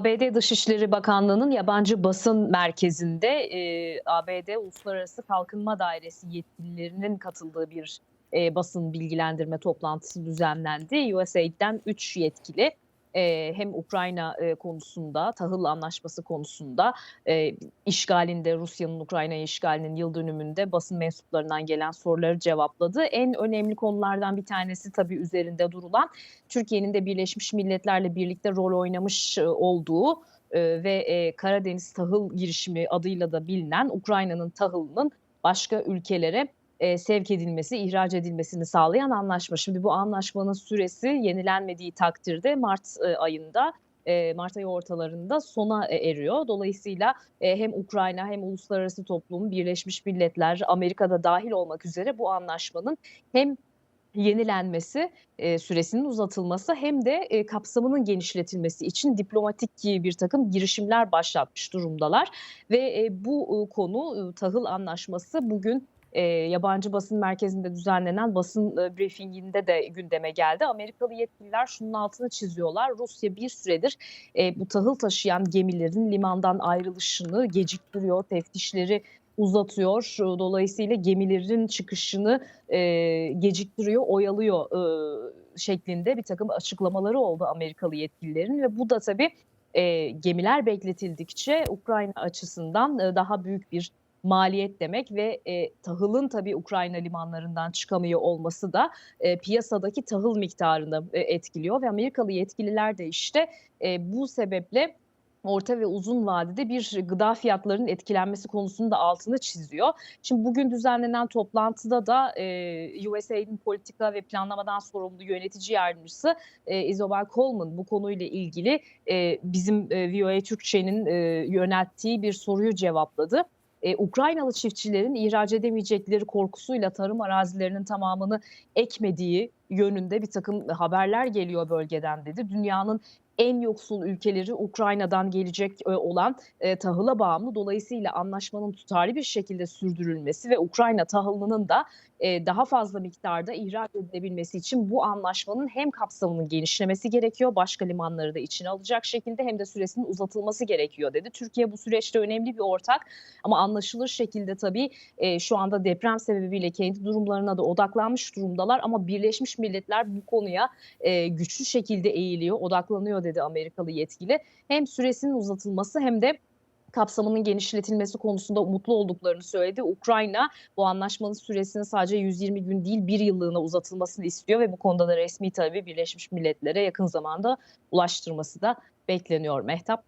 ABD Dışişleri Bakanlığı'nın yabancı basın merkezinde e, ABD Uluslararası Kalkınma Dairesi yetkililerinin katıldığı bir e, basın bilgilendirme toplantısı düzenlendi. USAID'den 3 yetkili e, hem Ukrayna e, konusunda, tahıl anlaşması konusunda, e, işgalinde, Rusya'nın Ukrayna'yı işgalinin yıl dönümünde basın mensuplarından gelen soruları cevapladı. En önemli konulardan bir tanesi tabii üzerinde durulan Türkiye'nin de Birleşmiş Milletler'le birlikte rol oynamış olduğu ve Karadeniz Tahıl Girişimi adıyla da bilinen Ukrayna'nın tahılının başka ülkelere e, sevk edilmesi, ihraç edilmesini sağlayan anlaşma. Şimdi bu anlaşmanın süresi yenilenmediği takdirde Mart e, ayında e, Mart ayı ortalarında sona e, eriyor. Dolayısıyla e, hem Ukrayna hem uluslararası toplum, Birleşmiş Milletler, Amerika'da dahil olmak üzere bu anlaşmanın hem yenilenmesi, süresinin uzatılması hem de kapsamının genişletilmesi için diplomatik bir takım girişimler başlatmış durumdalar. Ve bu konu tahıl anlaşması bugün e, yabancı basın merkezinde düzenlenen basın e, briefinginde de gündeme geldi. Amerikalı yetkililer şunun altını çiziyorlar. Rusya bir süredir e, bu tahıl taşıyan gemilerin limandan ayrılışını geciktiriyor, teftişleri uzatıyor. Dolayısıyla gemilerin çıkışını e, geciktiriyor, oyalıyor e, şeklinde bir takım açıklamaları oldu Amerikalı yetkililerin ve bu da tabii e, gemiler bekletildikçe Ukrayna açısından e, daha büyük bir maliyet demek ve e, tahılın tabii Ukrayna limanlarından çıkamıyor olması da e, piyasadaki tahıl miktarını e, etkiliyor ve Amerikalı yetkililer de işte e, bu sebeple orta ve uzun vadede bir gıda fiyatlarının etkilenmesi konusunu da altını çiziyor. Şimdi bugün düzenlenen toplantıda da e, USAID'in politika ve planlamadan sorumlu yönetici yardımcısı e, Isabel Coleman bu konuyla ilgili e, bizim e, VOA Türkçe'nin e, yönelttiği bir soruyu cevapladı. Ee, Ukraynalı çiftçilerin ihraç edemeyecekleri korkusuyla tarım arazilerinin tamamını ekmediği yönünde bir takım haberler geliyor bölgeden dedi. Dünyanın en yoksul ülkeleri Ukrayna'dan gelecek e, olan e, tahıla bağımlı. Dolayısıyla anlaşmanın tutarlı bir şekilde sürdürülmesi ve Ukrayna tahılının da e, daha fazla miktarda ihraç edilebilmesi için bu anlaşmanın hem kapsamının genişlemesi gerekiyor, başka limanları da içine alacak şekilde hem de süresinin uzatılması gerekiyor dedi. Türkiye bu süreçte önemli bir ortak ama anlaşılır şekilde tabii e, şu anda deprem sebebiyle kendi durumlarına da odaklanmış durumdalar ama Birleşmiş Milletler bu konuya e, güçlü şekilde eğiliyor, odaklanıyor dedi Amerikalı yetkili. Hem süresinin uzatılması hem de kapsamının genişletilmesi konusunda umutlu olduklarını söyledi. Ukrayna bu anlaşmanın süresinin sadece 120 gün değil bir yıllığına uzatılmasını istiyor ve bu konuda da resmi tabii Birleşmiş Milletler'e yakın zamanda ulaştırması da bekleniyor Mehtap.